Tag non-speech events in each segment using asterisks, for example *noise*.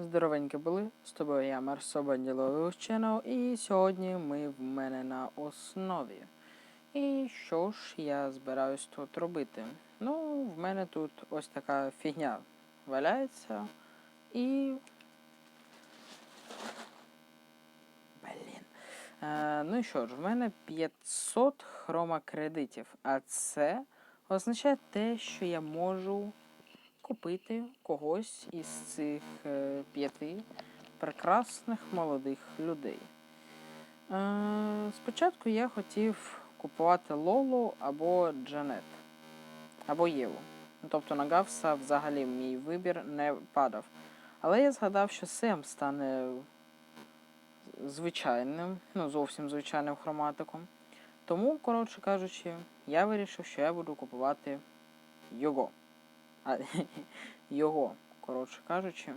Здоровенькі були, з тобою я Марсо Банділовий Ущенов, і сьогодні ми в мене на основі. І що ж я збираюсь тут робити? Ну, в мене тут ось така фігня валяється і. Блін. Е, ну і що ж, в мене 500 хромакредитів, а це означає те, що я можу купити когось із цих е, п'яти прекрасних молодих людей. Е, спочатку я хотів купувати Лолу або Джанет, або Єву. Тобто на Гавса взагалі мій вибір не падав. Але я згадав, що Сем стане звичайним, ну зовсім звичайним хроматиком. Тому, коротше кажучи, я вирішив, що я буду купувати його. А, *laughs* його, коротше кажучи.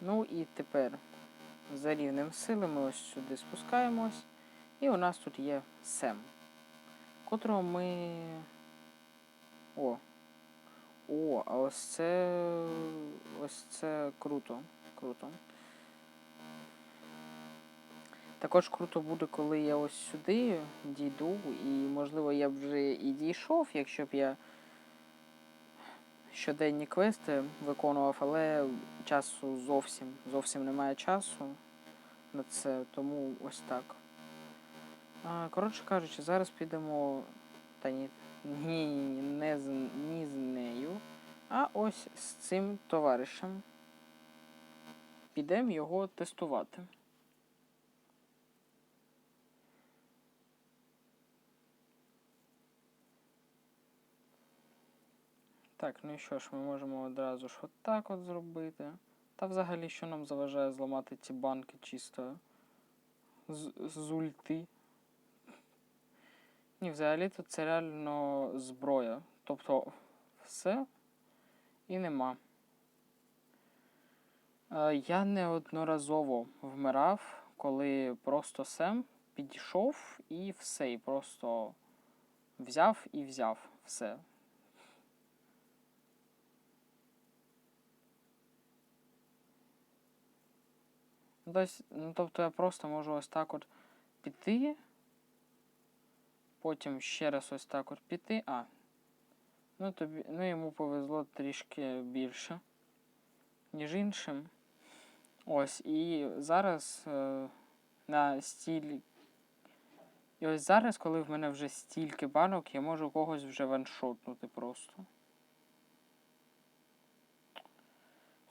Ну і тепер за рівнем сили ми ось сюди спускаємось. І у нас тут є Сем, котрого ми. О. О, а ось це. Ось це круто. Круто. Також круто буде, коли я ось сюди дійду, і можливо я б вже і дійшов, якщо б я щоденні квести виконував, але часу зовсім зовсім немає часу на це, тому ось так. Коротше кажучи, зараз підемо. Та ні, ні, не з, ні з нею, а ось з цим товаришем. Підемо його тестувати. Так, ну і що ж, ми можемо одразу ж отак от зробити. Та взагалі, що нам заважає зламати ці банки чисто з, з ульти. Ні, взагалі-то це реально зброя. Тобто все і нема. Е, я неодноразово вмирав, коли просто Сем підійшов і все, і просто взяв і взяв все. Десь- ну, тобто я просто можу ось так от піти, потім ще раз ось так от піти. А. Ну, тобі, ну йому повезло трішки більше, ніж іншим. Ось, і зараз е, на стіль. І ось зараз, коли в мене вже стільки банок, я можу когось вже ваншотнути просто.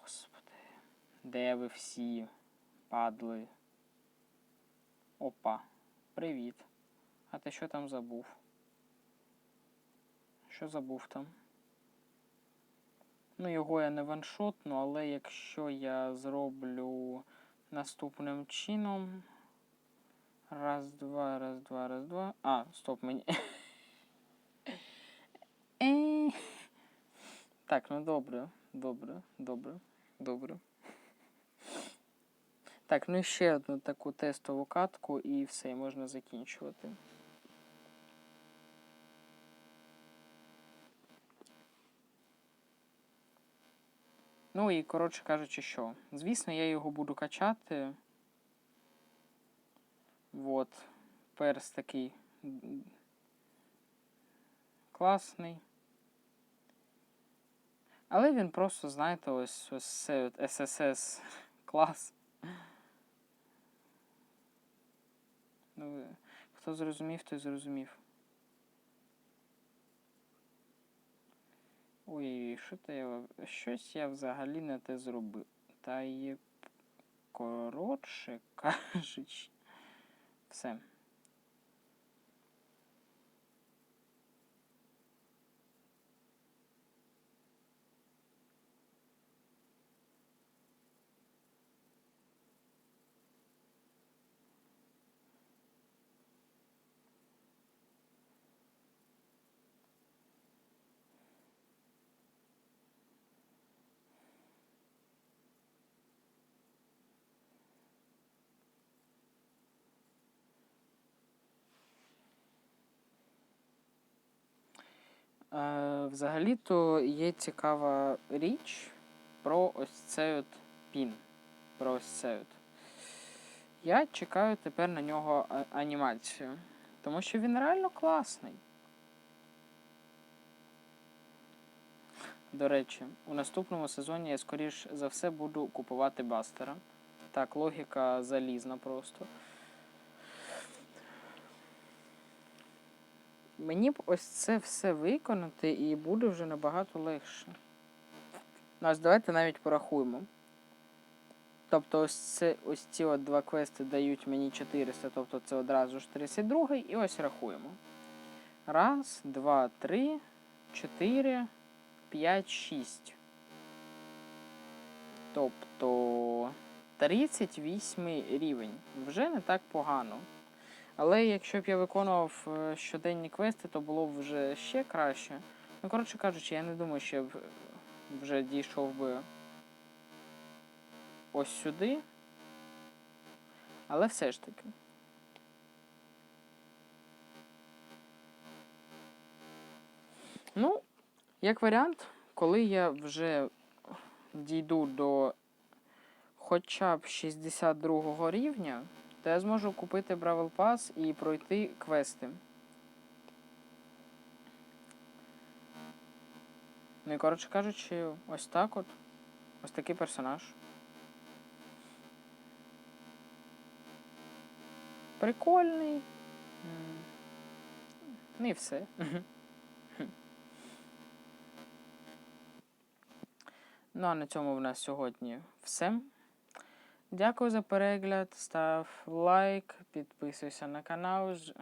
Господи, де ви всі? Падли. Опа. Привіт. А ти що там забув? Що забув там? Ну, його я не ваншотну, але якщо я зроблю наступним чином. Раз, два, раз, два, раз, два. А, стоп, мені. *laughs* Так, ну добре, добре, добре, добре. Так, ну і ще одну таку тестову катку і все, можна закінчувати. Ну і коротше кажучи, що. Звісно, я його буду качати. Вот. Перс такий класний. Але він просто, знаєте, ось ось це от SSS клас. Ну, хто зрозумів, той зрозумів. Ой, що то я. Щось я взагалі не те зробив. Та є коротше *laughs* кажучи. Все. Взагалі-то є цікава річ про ось цей от пін. Про ось цей от. Я чекаю тепер на нього анімацію. Тому що він реально класний. До речі, у наступному сезоні я скоріш за все буду купувати бастера. Так, логіка залізна просто. Мені б ось це все виконати і буде вже набагато легше. Ну, ось давайте навіть порахуємо. Тобто ось, це, ось ці от два квести дають мені 400, тобто це одразу ж 32 і ось рахуємо. Раз, два, три, чотири, п'ять, шість. Тобто 38 рівень. Вже не так погано. Але якщо б я виконував е, щоденні квести, то було б вже ще краще. Ну, коротше кажучи, я не думаю, що я б е, вже дійшов би ось сюди. Але все ж таки. Ну, як варіант, коли я вже дійду до хоча б 62 рівня, то я зможу купити Бравл Pass і пройти квести. Ну і коротше кажучи, ось так от. Ось такий персонаж. Прикольний. Ну і все. Ну а на цьому в нас сьогодні все. Дякую за перегляд. Став лайк, підписуйся на канал, ж-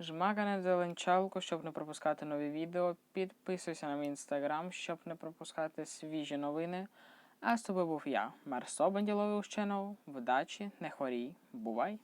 жмакай на зеленчалку, щоб не пропускати нові відео. Підписуйся на мій інстаграм, щоб не пропускати свіжі новини. А з тобою був я, Марсо Банділовий Channel. Вдачі, не хворій, бувай!